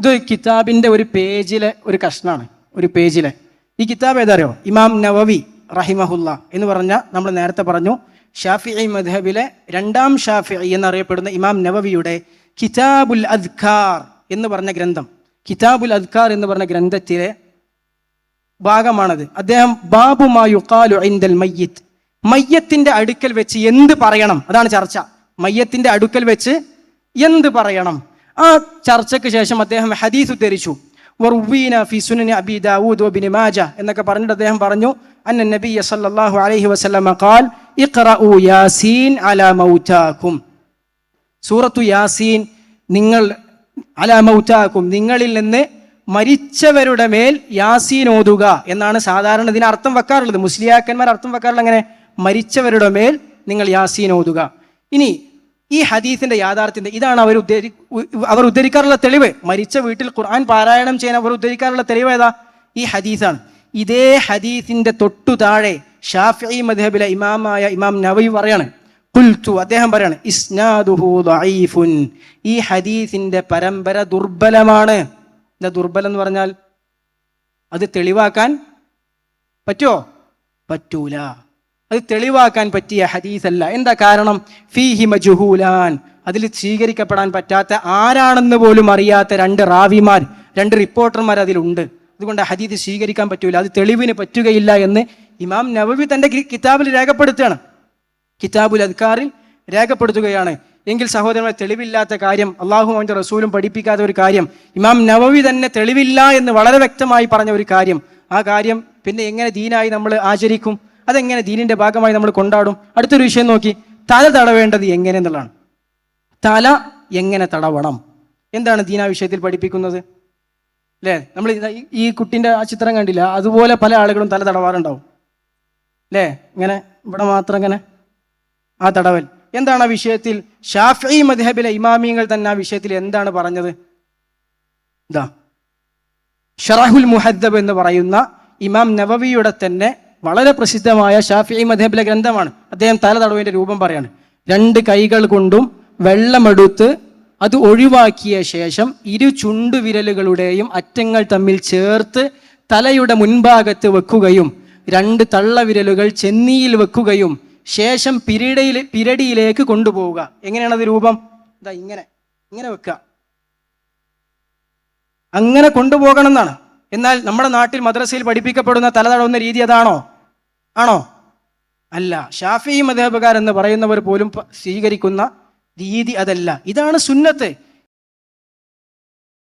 ഇത് കിതാബിന്റെ ഒരു പേജിലെ ഒരു കഷ്ണമാണ് ഒരു പേജിലെ. ഈ കിതാബ് ഏതറിയോ? ഇമാം നവവി റഹിമഹുല്ല എന്ന് പറഞ്ഞ നമ്മൾ നേരത്തെ പറഞ്ഞു ഷാഫിഇ മദ്ഹബിലെ രണ്ടാം ഷാഫിഇ എന്നറിയപ്പെടുന്ന ഇമാം നവവിയുടെ കിതാബുൽ അദ്ഖാർ എന്ന് പറഞ്ഞ ഗ്രന്ഥം. കിതാബുൽ അദ്ഖാർ എന്ന് പറഞ്ഞ ഗ്രന്ഥത്തിലെ ഭാഗമാണത്. അദ്ദേഹം ബാബുമാ യുക്കാലു ഐന്ദൽ മയ്യത്ത്. മയ്യത്തിന്റെ അടുക്കൽ വെച്ച് എന്ത് പറയണം? അതാണ് ചർച്ച. മയ്യത്തിന്റെ അടുക്കൽ വെച്ച് എന്ത് പറയണം? ആ ചർച്ചയ്ക്ക് ശേഷം അദ്ദേഹം ഹദീസ് ഉദ്ധരിച്ചു. വർവീന ഫി സുനനി അബി ദാവൂദ് വബിൻ മാജ എന്നൊക്കെ പറഞ്ഞിട്ട് അദ്ദേഹം പറഞ്ഞു അന്ന നബി സല്ലല്ലാഹു അലൈഹി വസല്ലമ ഖാൽ ഇഖ്റഉ യാസീൻ അലാ മൗതാകും സൂറത്തു യാസീൻ നിങ്ങൾ അല മൗതാകും നിങ്ങളിൽ നിന്ന് മരിച്ചവരുടെ മേൽ യാസീൻ ഓതുക എന്നാണ് സാധാരണ ഇതിന് അർത്ഥം വെക്കാറുള്ളത്. മുസ്ലിയാക്കന്മാർ അർത്ഥം വെക്കാറുള്ളത് അങ്ങനെ മരിച്ചവരുടെ മേൽ നിങ്ങൾ യാസീൻ ഓതുക. ഇനി ഈ ഹദീസിന്റെ യാഥാർത്ഥ്യത്തെ ഇതാണ് അവർ ഉദ്ധരി അവർ ഉദ്ധരിക്കാറുള്ള തെളിവ്. മരിച്ച വീട്ടിൽ ഖുർആൻ പാരായണം ചെയ്യാൻ അവർ ഉദ്ധരിക്കാറുള്ള തെളിവ് ഏതാ? ഈ ഹദീസാണ്. ഇതേ ഹദീസിന്റെ തൊട്ടു താഴെ ഷാഫി മദ്ഹബിലെ ഇമാമായ ഇമാം നവി പറയാണ്. കുൽത്തു അദ്ദേഹം പറയാണ് ഇസ്നാദുഹു ഈ ഹദീസിന്റെ പരമ്പര ദുർബലമാണ്. എന്താ ദുർബലം എന്ന് പറഞ്ഞാൽ അത് തെളിവാക്കാൻ പറ്റുമോ പറ്റൂല. അത് തെളിവാക്കാൻ പറ്റിയ ഹദീസല്ല. എന്താ കാരണം? ഫീഹി മജുഹൂലാൻ. അതിൽ സ്വീകരിക്കപ്പെടാൻ പറ്റാത്ത ആരാണെന്ന് പോലും അറിയാത്ത രണ്ട് റാവിമാർ രണ്ട് റിപ്പോർട്ടർമാർ അതിലുണ്ട്. അതുകൊണ്ട് ഹദീദ് സ്വീകരിക്കാൻ പറ്റൂല. അത് തെളിവിന് പറ്റുകയില്ല എന്ന് ഇമാം നവവി തന്റെ കിതാബിൽ രേഖപ്പെടുത്തുകയാണ്. കിതാബുൽ അദ്കാറിൽ രേഖപ്പെടുത്തുകയാണ്. എങ്കിൽ സഹോദരങ്ങളെ തെളിവില്ലാത്ത കാര്യം അള്ളാഹു അവന്റെ റസൂലും പഠിപ്പിക്കാത്ത ഒരു കാര്യം ഇമാം നവവി തന്നെ തെളിവില്ല എന്ന് വളരെ വ്യക്തമായി പറഞ്ഞ ഒരു കാര്യം. ആ കാര്യം പിന്നെ എങ്ങനെ ദീനായി നമ്മൾ ആചരിക്കും? അതെങ്ങനെ ദീനിന്റെ ഭാഗമായി നമ്മൾ കൊണ്ടാടും? അടുത്തൊരു വിഷയം നോക്കി. തല തടവേണ്ടത് എങ്ങനെ എന്നുള്ളതാണ്. തല എങ്ങനെ തടവണം? എന്താണ് ദീന വിഷയത്തിൽ പഠിപ്പിക്കുന്നത്? അല്ലേ നമ്മൾ ഈ- കുട്ടിന്റെ ആ ചിത്രം കണ്ടില്ല? അതുപോലെ പല ആളുകളും തല തടവാറുണ്ടാവും. അല്ലേ ഇങ്ങനെ ഇവിടെ മാത്രം ഇങ്ങനെ. ആ തടവൽ. എന്താണ് ആ വിഷയത്തിൽ? ഷാഫി മദ്ഹബിലെ ഇമാമിയങ്ങൾ തന്നെ ആ വിഷയത്തിൽ എന്താണ് പറഞ്ഞത്? ഇതാ. ഷറഹുൽ മുഹദ്ദബ് എന്ന് പറയുന്ന ഇമാം നവവിയുടെ തന്നെ വളരെ പ്രസിദ്ധമായ ഷാഫി മദ്ഹബിലെ ഗ്രന്ഥമാണ്. അദ്ദേഹം തല തടവിന്റെ രൂപം പറയാണ്. രണ്ട് കൈകൾ കൊണ്ടും വെള്ളമെടുത്ത് അത് ഒഴിവാക്കിയ ശേഷം ഇരു ചുണ്ടുവിരലുകളുടെയും അറ്റങ്ങൾ തമ്മിൽ ചേർത്ത് തലയുടെ മുൻഭാഗത്ത് വെക്കുകയും രണ്ട് തള്ള വിരലുകൾ ചെന്നിയിൽ വെക്കുകയും ശേഷം പിരിടയിൽ പിരടിയിലേക്ക് കൊണ്ടുപോവുക. എങ്ങനെയാണ് അത് രൂപം? ഇതാ ഇങ്ങനെ ഇങ്ങനെ വെക്കുക. അങ്ങനെ കൊണ്ടുപോകണം എന്നാണ്. എന്നാൽ നമ്മുടെ നാട്ടിൽ മദ്രസയിൽ പഠിപ്പിക്കപ്പെടുന്ന തല തടവുന്ന രീതി അതാണോ? ആണോ? അല്ല. ഷാഫി മതേബുകാർ എന്ന് പറയുന്നവർ പോലും സ്വീകരിക്കുന്ന രീതി അതല്ല. ഇതാണ് സുന്നത്ത്.